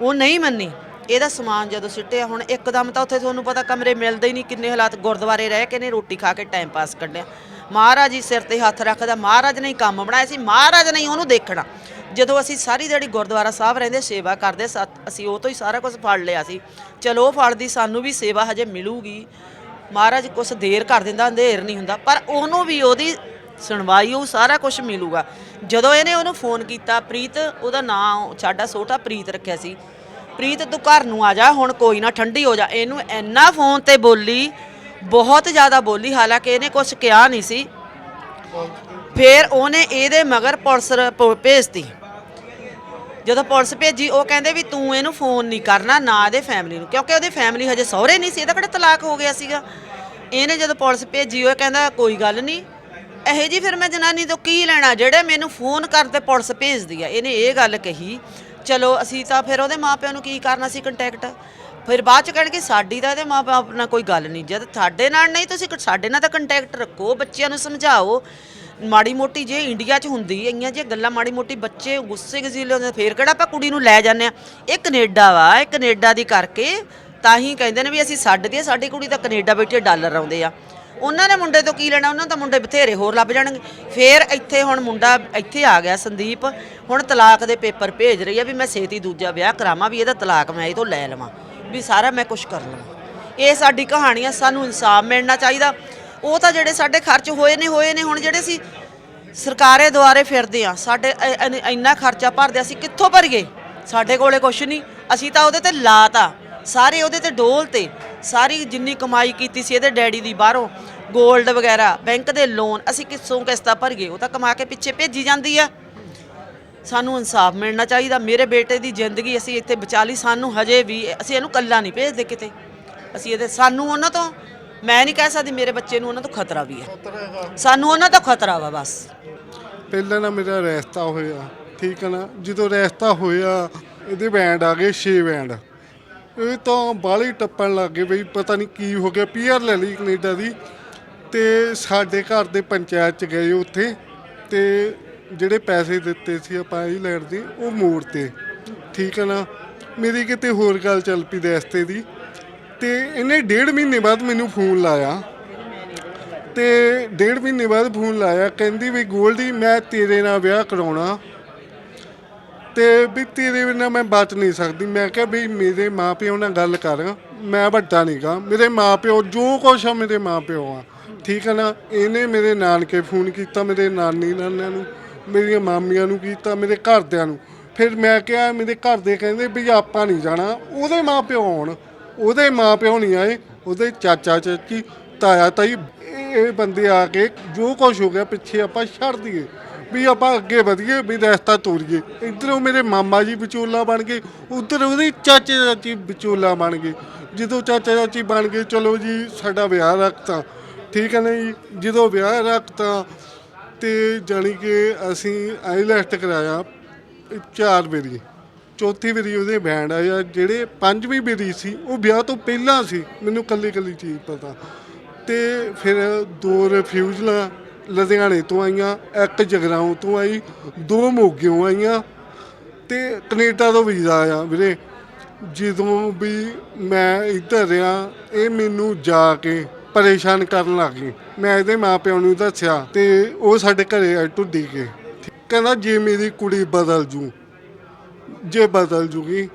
ਉਹ ਨਹੀਂ ਮੰਨੀ। ਇਹਦਾ ਸਮਾਨ ਜਦੋਂ ਸਿੱਟਿਆ ਹੁਣ ਇੱਕਦਮ ਤਾਂ ਉੱਥੇ ਤੁਹਾਨੂੰ ਪਤਾ ਕਮਰੇ ਮਿਲਦੇ ਹੀ ਨਹੀਂ ਕਿੰਨੇ ਹਾਲਾਤ ਗੁਰਦੁਆਰੇ ਰਹਿ ਕੇ ਨੇ ਰੋਟੀ ਖਾ ਕੇ ਟਾਈਮ ਪਾਸ ਕੱਢਿਆ। ਮਹਾਰਾਜ ਜੀ ਸਿਰ ਤੇ ਹੱਥ ਰੱਖਦਾ ਮਹਾਰਾਜ ਨੇ ਹੀ ਕੰਮ ਬਣਾਇਆ ਸੀ ਮਹਾਰਾਜ ਨੇ ਹੀ ਉਹਨੂੰ ਦੇਖਣਾ। ਜਦੋਂ ਅਸੀਂ ਸਾਰੀ ਦਿਹਾੜੀ ਗੁਰਦੁਆਰਾ ਸਾਹਿਬ ਰਹਿੰਦੇ ਸੇਵਾ ਕਰਦੇ ਸਾ- ਅਸੀਂ ਉਹ ਤੋਂ ਹੀ ਸਾਰਾ ਕੁਝ ਫੜ ਲਿਆ ਸੀ। ਚਲੋ ਉਹ ਫੜਦੀ ਸਾਨੂੰ ਵੀ ਸੇਵਾ ਹਜੇ ਮਿਲੂਗੀ। ਮਹਾਰਾਜ ਕੁਛ ਦੇਰ ਕਰ ਦਿੰਦਾ ਅੰਧੇਰ ਨਹੀਂ ਹੁੰਦਾ ਪਰ ਉਹਨੂੰ ਵੀ ਉਹਦੀ ਸੁਣਵਾਈ ਉਹ ਸਾਰਾ ਕੁਝ ਮਿਲੂਗਾ। ਜਦੋਂ ਇਹਨੇ ਉਹਨੂੰ ਫੋਨ ਕੀਤਾ ਪ੍ਰੀਤ ਉਹਦਾ ਨਾਂ ਸਾਡਾ ਛੋਟਾ ਪ੍ਰੀਤ ਰੱਖਿਆ ਸੀ। ਪ੍ਰੀਤ ਤੂੰ ਘਰ ਨੂੰ ਆ ਜਾ ਹੁਣ ਕੋਈ ਨਾ ਠੰਡੀ ਹੋ ਜਾ। ਇਹਨੂੰ ਇੰਨਾ ਫੋਨ ਤੇ ਬੋਲੀ ਬਹੁਤ ਜ਼ਿਆਦਾ ਬੋਲੀ ਹਾਲਾਂਕਿ ਇਹਨੇ ਕੁਝ ਕਿਹਾ ਨਹੀਂ ਸੀ। ਫਿਰ ਉਹਨੇ ਇਹਦੇ ਮਗਰ ਪੁਲਿਸ ਰ- ਪ- ਭੇਜਤੀ। ਜਦੋਂ ਪੁਲਿਸ ਭੇਜੀ, ਉਹ ਕਹਿੰਦੇ ਵੀ ਤੂੰ ਇਹਨੂੰ ਫੋਨ ਨਹੀਂ ਕਰਨਾ, ਨਾ ਇਹਦੇ ਫੈਮਿਲੀ ਨੂੰ, ਕਿਉਂਕਿ ਉਹਦੇ ਫੈਮਿਲੀ ਹਜੇ ਸਹੁਰੇ ਨਹੀਂ ਸੀ ਇਹਦਾ ਕਿਹੜਾ ਤਲਾਕ ਹੋ ਗਿਆ ਸੀਗਾ। ਇਹਨੇ ਜਦੋਂ ਪੁਲਿਸ ਭੇਜੀ, ਉਹ ਕਹਿੰਦਾ, ਕੋਈ ਗੱਲ ਨਹੀਂ, ਇਹੋ ਜੀ ਫਿਰ ਮੈਂ ਜਨਾਨੀ ਤੋਂ ਕੀ ਲੈਣਾ, ਜਿਹੜੇ ਮੈਨੂੰ ਫੋਨ ਕਰਦੇ ਪੁਲਿਸ ਭੇਜਦੀ ਆ। ਇਹਨੇ ਇਹ ਗੱਲ ਕਹੀ, ਚਲੋ, ਅਸੀਂ ਤਾਂ ਫਿਰ ਉਹਦੇ ਮਾਪਿਆਂ ਨੂੰ ਕੀ ਕਰਨਾ ਸੀ ਕੰਟੈਕਟ ਫਿਰ ਬਾਅਦ ਚ ਕਹਿਣਗੇ ਸਾਡੀ ਤਾਂ ਇਹਦੇ ਮਾਪਿਆਂ ਨਾਲ ਕੋਈ ਗੱਲ ਨਹੀਂ, ਜਦ ਸਾਡੇ ਨਾਲ ਨਹੀਂ, ਤੁਸੀਂ ਸਾਡੇ ਨਾਲ ਤਾਂ ਕੰਟੈਕਟ ਰੱਖੋ, ਬੱਚਿਆਂ ਨੂੰ ਸਮਝਾਓ ਮਾੜੀ ਮੋਟੀ ਜੇ ਇੰਡੀਆ 'ਚ ਹੁੰਦੀ, ਇੰਨੀਆਂ ਜੇ ਗੱਲਾਂ ਮਾੜੀ ਮੋਟੀ ਬੱਚੇ ਗੁੱਸੇ ਗਜ਼ੀਲੇ ਹੁੰਦੇ, ਫੇਰ ਕਿਹੜਾ ਆਪਾਂ ਕੁੜੀ ਨੂੰ ਲੈ ਜਾਂਦੇ ਆ ਇਹ ਕੈਨੇਡਾ ਵਾ, ਇਹ ਕੈਨੇਡਾ ਦੀ ਕਰਕੇ ਤਾਂ ਹੀ ਕਹਿੰਦੇ ਨੇ ਵੀ ਅਸੀਂ ਛੱਡ ਦਈਏ ਸਾਡੀ ਕੁੜੀ ਤਾਂ ਕੈਨੇਡਾ ਬੈਠੇ ਡਾਲਰ ਆਉਂਦੇ ਆ। ਉਹਨਾਂ ਨੇ ਮੁੰਡੇ ਤੋਂ ਕੀ ਲੈਣਾ? ਉਹਨਾਂ ਤਾਂ ਮੁੰਡੇ ਬਥੇਰੇ ਹੋਰ ਲੱਭ ਜਾਣਗੇ। ਫੇਰ ਇੱਥੇ ਹੁਣ ਮੁੰਡਾ ਇੱਥੇ ਆ ਗਿਆ ਸੰਦੀਪ, ਹੁਣ ਤਲਾਕ ਦੇ ਪੇਪਰ ਭੇਜ ਰਹੀ ਆ ਵੀ ਮੈਂ ਛੇਤੀ ਦੂਜਾ ਵਿਆਹ ਕਰਾਵਾਂ, ਵੀ ਇਹਦਾ ਤਲਾਕ ਮੈਂ ਇਹ ਤੋਂ ਲੈ ਲਵਾਂ, ਵੀ ਸਾਰਾ ਮੈਂ ਕੁਝ ਕਰ ਲਵਾਂ। ਇਹ ਸਾਡੀ ਕਹਾਣੀ ਆ, ਸਾਨੂੰ ਇਨਸਾਫ ਮਿਲਣਾ ਚਾਹੀਦਾ। ਉਹ ਤਾਂ ਜਿਹੜੇ ਸਾਡੇ ਖਰਚ ਹੋਏ ਨੇ ਹੋਏ ਨੇ, ਹੁਣ ਜਿਹੜੇ ਸੀ ਸਰਕਾਰੇ ਦੁਆਰੇ ਫਿਰਦੇ ਆ ਸਾਡੇ ਇੰਨਾ ਖਰਚਾ ਭਰਦੇ ਅਸੀਂ ਕਿੱਥੋਂ ਭਰੀਏ? ਸਾਡੇ ਕੋਲੇ ਕੁਛ ਨਹੀਂ। ਅਸੀਂ ਤਾਂ ਉਹਦੇ ਤੇ ਲਾਤਾ ਸਾਰੇ ਉਹਦੇ ਤੇ ਡੋਲ ਤੇ, ਸਾਰੀ ਜਿੰਨੀ ਕਮਾਈ ਕੀਤੀ ਸੀ ਇਹਦੇ ਡੈਡੀ ਦੀ ਬਾਹਰੋਂ 골ਡ ਵਗੈਰਾ, ਬੈਂਕ ਦੇ ਲੋਨ, ਅਸੀਂ ਕਿੱਥੋਂ ਕਿਸ਼ਤਾਂ ਭਰੀਏ? ਉਹ ਤਾਂ ਕਮਾ ਕੇ ਪਿੱਛੇ ਭੇਜੀ ਜਾਂਦੀ ਆ। ਸਾਨੂੰ ਇਨਸਾਫ ਮਿਲਣਾ ਚਾਹੀਦਾ। ਮੇਰੇ ਬੇਟੇ ਦੀ ਜ਼ਿੰਦਗੀ ਅਸੀਂ ਇੱਥੇ ਬਚਾ ਲਈ ਸਾਨੂੰ ਹਜੇ ਵੀ, ਅਸੀਂ ਇਹਨੂੰ ਕੱਲਾ ਨਹੀਂ ਭੇਜਦੇ ਕਿਤੇ। ਅਸੀਂ ਇਹਦੇ, ਸਾਨੂੰ ਉਹਨਾਂ ਤੋਂ ਮੈਂ ਨਹੀਂ ਕਹਿ ਸਕਦੀ ਮੇਰੇ ਬੱਚੇ ਨੂੰ ਉਹਨਾਂ ਤੋਂ ਖਤਰਾ ਵੀ ਹੈ। ਸਾਨੂੰ ਉਹਨਾਂ ਤੋਂ ਖਤਰਾ ਵਾ ਬਸ। ਪਹਿਲਾਂ ਨਾ ਮੇਰਾ ਰੈਸਤਾ ਹੋਇਆ, ਠੀਕ ਹੈ ਨਾ? ਜਦੋਂ ਰੈਸਤਾ ਹੋਇਆ, ਇਹਦੇ ਬੈਂਡ ਆ ਗਏ 6 ਬੈਂਡ ਇਹ ਤਾਂ ਬਾਲੀ ਟੱਪਣ ਲੱਗ ਗਏ ਬਈ, ਪਤਾ ਨਹੀਂ ਕੀ ਹੋ ਗਿਆ। ਪੀਆਰ ਲੈ ਲਈ ਕੈਨੇਡਾ ਦੀ ਤੇ ਸਾਡੇ ਘਰ ਦੇ ਪੰਚਾਇਤ ਚ ਗਏ ਉੱਥੇ ਤੇ ਜਿਹੜੇ ਪੈਸੇ ਦਿੱਤੇ ਸੀ ਆਪਾਂ ਇਹ ਲੈਣ ਦੀ, ਉਹ ਮੋੜ ਤੇ। ਠੀਕ ਹੈ ਨਾ? ਮੇਰੀ ਕਿਤੇ ਹੋਰ ਗੱਲ ਚੱਲ ਪਈ ਰਸਤੇ ਦੀ। ਤੇ ਇਹਨੇ ਡੇਢ ਮਹੀਨੇ ਬਾਅਦ ਮੈਨੂੰ ਫੋਨ ਲਾਇਆ। ਤੇ ਡੇਢ ਮਹੀਨੇ ਬਾਅਦ ਫੋਨ ਲਾਇਆ, ਕਹਿੰਦੀ ਵੀ ਗੋਲਡੀ, ਮੈਂ ਤੇਰੇ ਨਾਲ ਵਿਆਹ ਕਰਾਉਣਾ। ਤੇ ਵੀ ਤੇਰੇ ਬਿਨਾਂ ਮੈਂ ਬਚ ਨਹੀਂ ਸਕਦੀ। ਮੈਂ ਕਿਹਾ ਵੀ ਮੇਰੇ ਮਾਪਿਓ ਨਾਲ ਗੱਲ ਕਰ, ਮੈਂ ਵੱਡਾ ਨਹੀਂਗਾ। ਮੇਰੇ ਮਾਪਿਓ ਜੋ ਕੁਛ ਆ, ਮੇਰੇ ਮਾਪਿਓ ਆ। ਠੀਕ ਹੈ ਨਾ? ਇਹਨੇ ਮੇਰੇ ਨਾਨਕੇ ਫੋਨ ਕੀਤਾ, ਮੇਰੇ ਨਾਨੀ ਨਾਨਿਆਂ ਨੂੰ, ਮੇਰੀਆਂ ਮਾਮੀਆਂ ਨੂੰ ਕੀਤਾ, ਮੇਰੇ ਘਰਦਿਆਂ ਨੂੰ। ਫਿਰ ਮੈਂ ਕਿਹਾ, ਮੇਰੇ ਘਰ ਦੇ ਕਹਿੰਦੇ ਵੀ ਆਪਾਂ ਨਹੀਂ ਜਾਣਾ, ਉਹਦੇ ਮਾਪਿਓ ਆਉਣ। ਉਹਦੇ ਮਾਪਿਓ ਨਹੀਂ ਆਏ, ਉਹਦੇ ਚਾਚਾ, ਚਾਚੀ, ਤਾਇਆ, ਤਾਈ, ਇਹ ਇਹ ਬੰਦੇ ਆ ਕੇ ਜੋ ਕੁਝ ਹੋ ਗਿਆ ਪਿੱਛੇ ਆਪਾਂ ਛੱਡ ਦਈਏ, ਵੀ ਆਪਾਂ ਅੱਗੇ ਵਧੀਏ, ਵੀ ਰਸਤਾ ਤੋਰੀਏ। ਇੱਧਰੋਂ ਮੇਰੇ ਮਾਮਾ ਜੀ ਵਿਚੋਲਾ ਬਣ ਗਏ, ਉੱਧਰ ਉਹਦੇ ਚਾਚੇ, ਚਾਚੀ ਵਿਚੋਲਾ ਬਣ ਗਏ। ਜਦੋਂ ਚਾਚਾ, ਚਾਚੀ ਬਣ ਗਏ, ਚਲੋ ਜੀ, ਸਾਡਾ ਵਿਆਹ ਰੱਖਤਾ ਠੀਕ ਹੈ ਨਾ ਜੀ? ਜਦੋਂ ਵਿਆਹ ਰੱਖਤਾ ਤੇ ਜਾਣੀ ਕਿ ਅਸੀਂ ਆਈਲੈਸਟ ਕਰਾਇਆ ਚਾਰ ਵਾਰੀ ਚੌਥੀ ਵਾਰੀ ਉਹਦੇ ਬੈਂਡ ਆਇਆ ਜਿਹੜੇ ਪੰਜਵੀਂ ਵਾਰੀ ਸੀ, ਉਹ ਵਿਆਹ ਤੋਂ ਪਹਿਲਾਂ ਸੀ, ਮੈਨੂੰ ਕੱਲੀ ਕੱਲੀ ਚੀਜ਼ ਪਤਾ। ਤੇ ਫਿਰ ਦੋ ਰਿਫਿਊਜ਼ਲਾਂ ਲੁਧਿਆਣੇ ਤੋਂ ਆਈਆਂ, ਇੱਕ ਜਗਰਾਉਂ ਤੋਂ ਆਈ, ਦੋ ਮੋਗਿਓਂ ਆਈਆਂ, ਤੇ ਕੈਨੇਡਾ ਤੋਂ ਵੀਜ਼ਾ ਆਇਆ ਵੀਰੇ। ਜਦੋਂ ਵੀ ਮੈਂ ਇੱਧਰ ਰਿਹਾ, ਇਹ ਮੈਨੂੰ ਜਾ ਕੇ ਪਰੇਸ਼ਾਨ ਕਰਨ ਲੱਗ ਗਈ। ਮੈਂ ਇਹਦੇ ਮਾਪਿਆਂ ਨੂੰ ਦੱਸਿਆ, ਤੇ ਉਹ ਸਾਡੇ ਘਰੇ ਆਏ ਟੁੱਡੀ ਕੇ। ਕਹਿੰਦਾ, ਜੇ ਮੇਰੀ ਕੁੜੀ ਬਦਲ ਜੂ ਜੇ ਬਦਲ ਜੂਗੀ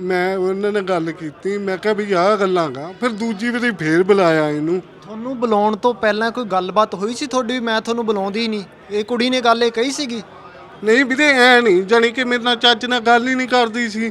ਮੈਂ ਉਹਨਾਂ ਨਾਲ ਗੱਲ ਕੀਤੀ ਮੈਂ ਕਿਹਾ ਵੀ ਆਹ ਗੱਲਾਂ ਗਾ ਫਿਰ ਦੂਜੀ ਵਾਰੀ ਫੇਰ ਬੁਲਾਇਆ ਇਹਨੂੰ। ਤੁਹਾਨੂੰ ਬੁਲਾਉਣ ਤੋਂ ਪਹਿਲਾਂ ਕੋਈ ਗੱਲਬਾਤ ਹੋਈ ਸੀ ਤੁਹਾਡੀ ਵੀ ਮੈਂ ਤੁਹਾਨੂੰ ਬੁਲਾਉਂਦੀ ਹੀ ਨਹੀਂ? ਇਹ ਕੁੜੀ ਨੇ ਗੱਲ ਇਹ ਕਹੀ ਸੀਗੀ? ਨਹੀਂ ਵੀਰੇ ਐ ਨਹੀਂ ਜਾਣੀ ਕਿ ਮੇਰੇ ਨਾਲ ਚੱਜ ਨਾਲ ਗੱਲ ਹੀ ਨਹੀਂ ਕਰਦੀ ਸੀ।